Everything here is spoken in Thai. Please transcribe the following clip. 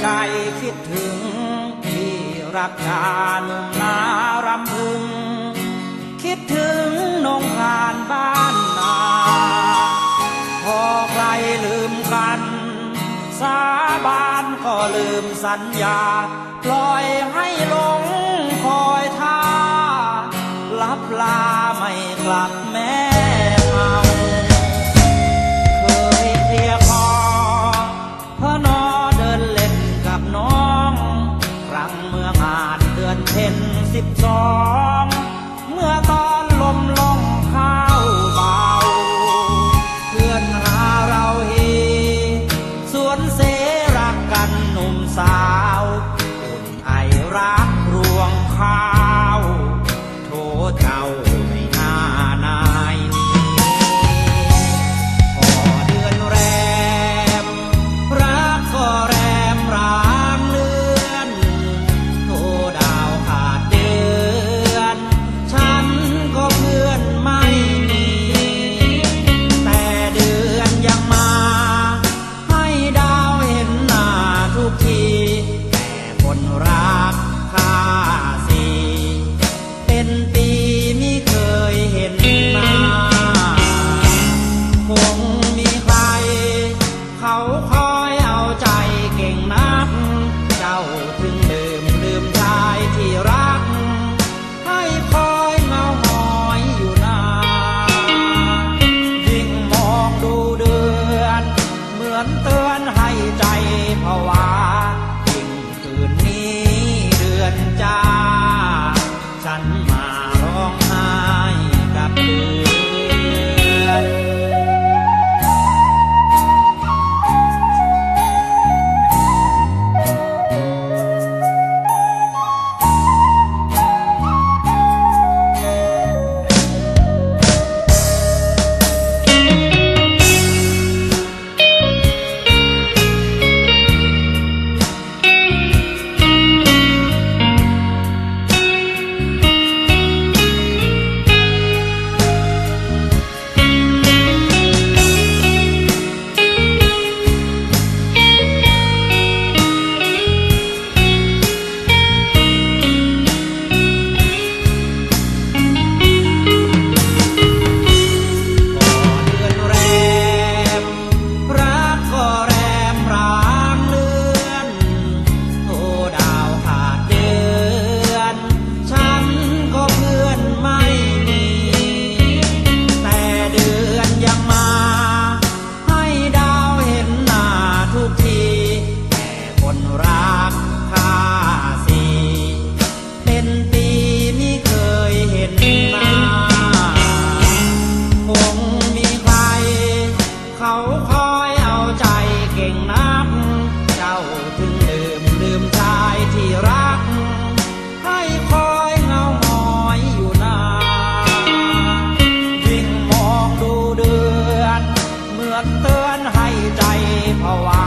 ใจคิดถึง ที่รักดาหนุ่นารำพึง คิดถึงนงผ่านบ้านนา พอใครลืมกัน สาบานก็ลืมสัญญาปล่อย วนเส how I